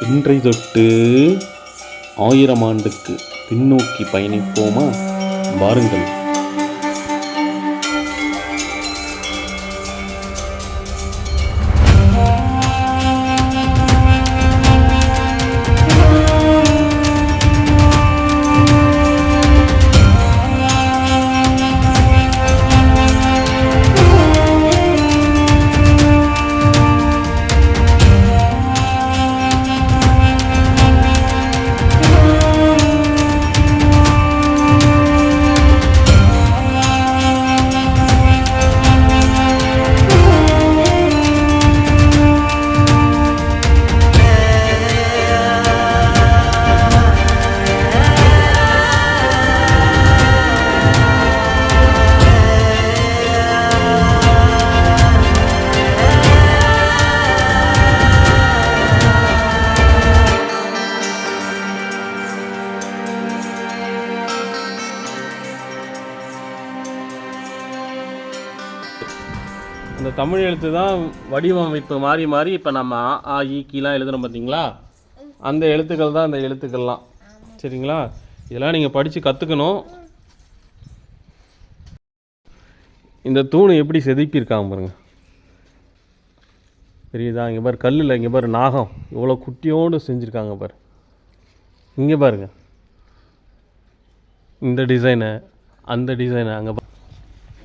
இன்றை தொட்டு ஆயிரம் ஆண்டுக்கு பின்னோக்கி பயணிப்போமா? வாருங்கள். இந்த தமிழ் எழுத்து தான் வடிவமைப்பு மாறி மாறி இப்போ நம்ம ஆ ஈக்கிலாம் ஈ எழுதுறோம் பார்த்தீங்களா அந்த எழுத்துக்கள் தான் இந்த எழுத்துக்கள்லாம். சரிங்களா? இதெல்லாம் நீங்கள் படித்து கற்றுக்கணும் இந்த தூணு எப்படி செதுக்கியிருக்காங்க பாருங்க. தெரியுதா? இங்கே பாரு கல்லில் இங்கே பாரு நாகம். இவ்வளோ குட்டியோடு செஞ்சுருக்காங்க பாரு. இங்கே பாருங்க. இந்த டிசைனு அந்த டிசைனு அங்கே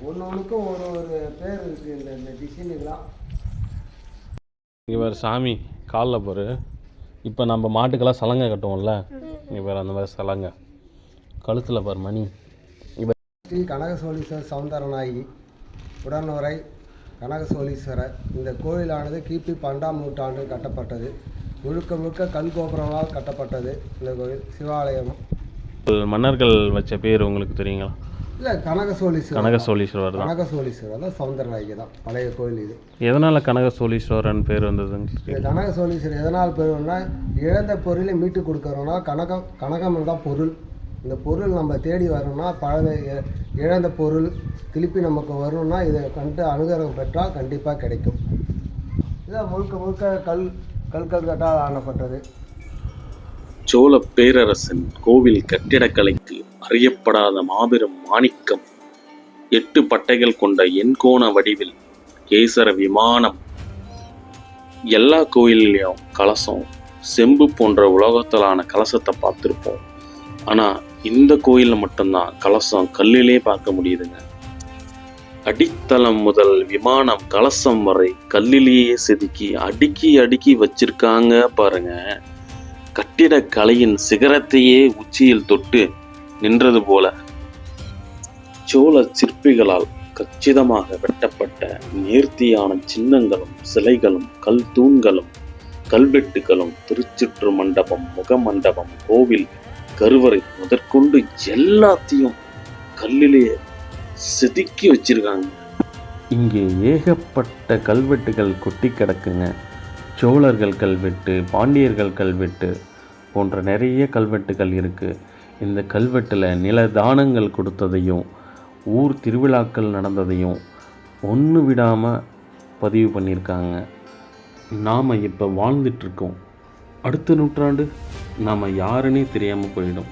ஒன்று ஒன்றுக்கும் ஒரு ஒரு பேர் இருக்குது இந்த இந்த டிசைனுக்கெலாம் இங்கே வேறு சாமி காலில் பாரு. இப்போ நம்ம மாட்டுக்கெல்லாம் சலங்கை கட்டுவோம்ல? இங்கே வேறு அந்த மாதிரி சலங்கை. கழுத்தில் பாரு மணி. ஸ்ரீ கனகசோழீஸ்வரர் சௌந்தரநாயகி உடனுரை கனகசோழீஸ்வரர் இந்த கோயிலானது கிபி பன்னெண்டாம் நூற்றாண்டில் கட்டப்பட்டது. முழுக்க முழுக்க கல் கோபுரங்களால் கட்டப்பட்டது. இந்த கோயில் சிவாலயம். மன்னர்கள் வச்ச பேர் உங்களுக்கு தெரியுங்களா? இல்லை கனகசோழீஸ்வரர் கனக சோழீஸ்வரர் தான். கனகசோழீஸ்வரர் தான் சௌந்தரநாயகி தான். பழைய கோயில் இது. எதனால் கனக சோழீஸ்வரன் பேர் வந்ததுன்னு இந்த கனகசோழீஸ்வரர் எதனால் பெறுவோம்னா இழந்த பொருளை மீட்டு கொடுக்குறோம்னா கனகம் கனகம் தான் பொருள். இந்த பொருள் நம்ம தேடி வரணும்னா பழைய இழந்த பொருள் திருப்பி நமக்கு வரணும்னா இதை கண்டு அனுகிரகம் பெற்றால் கண்டிப்பாக கிடைக்கும். இதை முழுக்க முழுக்க கல் கல் கல்கட்டால் ஆனப்பட்டது சோழ பேரரசின் கோவில் கட்டிடக்கலைக்கு அறியப்படாத மாபெரும் மாணிக்கம். எட்டு பட்டைகள் கொண்ட எண்கோண வடிவில் கேசர விமானம். எல்லா கோயில்லையும் கலசம் செம்பு போன்ற உலோகத்திலான கலசத்தை பார்த்துருப்போம். ஆனால் இந்த கோயிலில் மட்டும்தான் கலசம் கல்லிலே பார்க்க முடியுதுங்க. அடித்தளம் முதல் விமானம் கலசம் வரை கல்லிலேயே செதுக்கி அடுக்கி அடுக்கி வச்சிருக்காங்க பாருங்கள் கட்டிடக்கலையின் சிகரத்தையே உச்சியில் தொட்டு நின்றது போல சோழ சிற்பிகளால் கச்சிதமாக வெட்டப்பட்ட நேர்த்தியான சின்னங்களும் சிலைகளும் கல் தூண்களும் கல்வெட்டுகளும் திருச்சுற்று மண்டபம் முகமண்டபம் கோவில் கருவறை முதற்கொண்டு எல்லாத்தையும் கல்லிலே செதுக்கி வச்சிருக்காங்க. இங்கே ஏகப்பட்ட கல்வெட்டுகள் கொட்டி கிடக்குங்க. சோழர்கள் கல்வெட்டு பாண்டியர்கள் கல்வெட்டு போன்ற நிறைய கல்வெட்டுகள் இருக்குது இந்த கல்வெட்டில் நிலதானங்கள் கொடுத்ததையும் ஊர் திருவிழாக்கள் நடந்ததையும் ஒன்று விடாமல் பதிவு பண்ணியிருக்காங்க நாம் இப்போ வாழ்ந்துட்டுருக்கோம். அடுத்த நூற்றாண்டு நாம் யாருன்னே தெரியாமல் போயிடும்.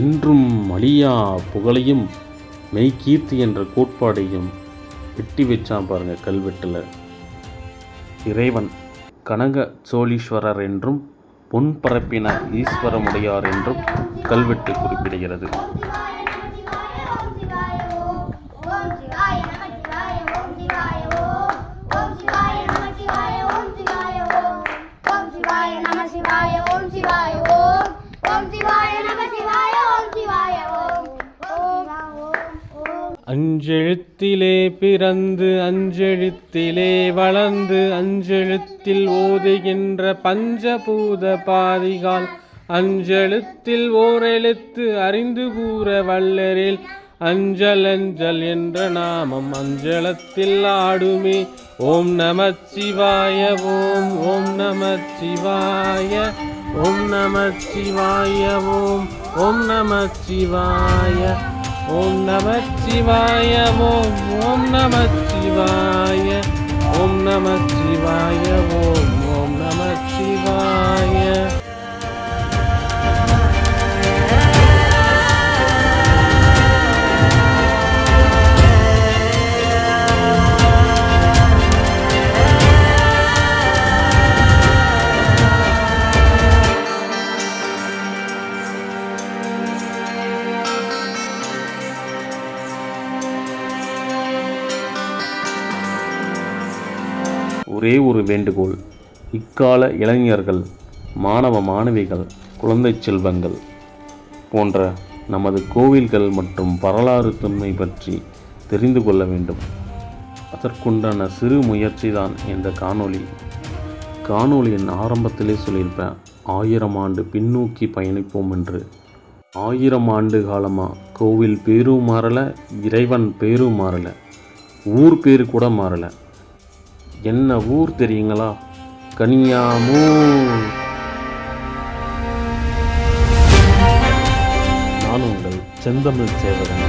இன்றும் அழியா புகழையும் மெய்கீர்த்தி என்ற கோட்பாடையும் வெட்டி வச்சான் பாருங்கள் கல்வெட்டில். இறைவன். கனக சோழீஸ்வரர் என்றும் பொன் பரப்பின ஈஸ்வரமுடையார் என்றும் கல்வெட்டு குறிப்பிடுகிறது ஓம் சிவாய நம சிவாய ஓம் சிவாய ஓம் ஓம் சிவாய நம சிவாய ஓம் சிவாய ஓம் ஓம் சிவாய நம சிவாய ஓம் சிவாய ஓம் ஓம் சிவாய நம சிவாய ஓம் சிவாய ஓம் ஓம் ஓம் அஞ்செழுத்திலே பிறந்து அஞ்செழுத்திலே வளர்ந்து அஞ்செழுத்தில் ஓதுகின்ற பஞ்சபூத பாதிகால் அஞ்செழுத்தில் ஓரெழுத்து அறிந்து கூற வல்லரில் அஞ்சல் அஞ்சல் என்ற நாமம் அஞ்சலத்தில் ஆடுமே. ஓம் நமச்சிவாய ஓம் ஓம் நமச்சிவாய ஓம் நமச்சிவாய ஓம் ஓம் நமச்சிவாய ஓம் நமச்சிவாய ஓம் ஓம் நமச்சிவாய ஓம் நமச்சிவாய ஓம் ஓம் நமச்சிவாய ஒரே ஒரு வேண்டுகோள். இக்கால இளைஞர்கள் மாணவ மாணவிகள் குழந்தை செல்வங்கள் போன்ற நமது கோவில்கள் மற்றும் வரலாறு தொன்மை பற்றி தெரிந்து கொள்ள வேண்டும். அதற்குண்டான சிறு முயற்சி தான் இந்த காணொளி. காணொளியின் ஆரம்பத்திலே சொல்லியிருப்பேன் ஆயிரம் ஆண்டு பின்னோக்கி பயணிப்போம் என்று. ஆயிரம் ஆண்டு காலமாக கோவில் பேரும் மாறலை இறைவன் பேரும் மாறலை ஊர் பேர் கூட மாறலை. என்ன ஊர் தெரியுங்களா? கனியாமூர் நான் உங்கள் செந்தமிழ் சேவகன்.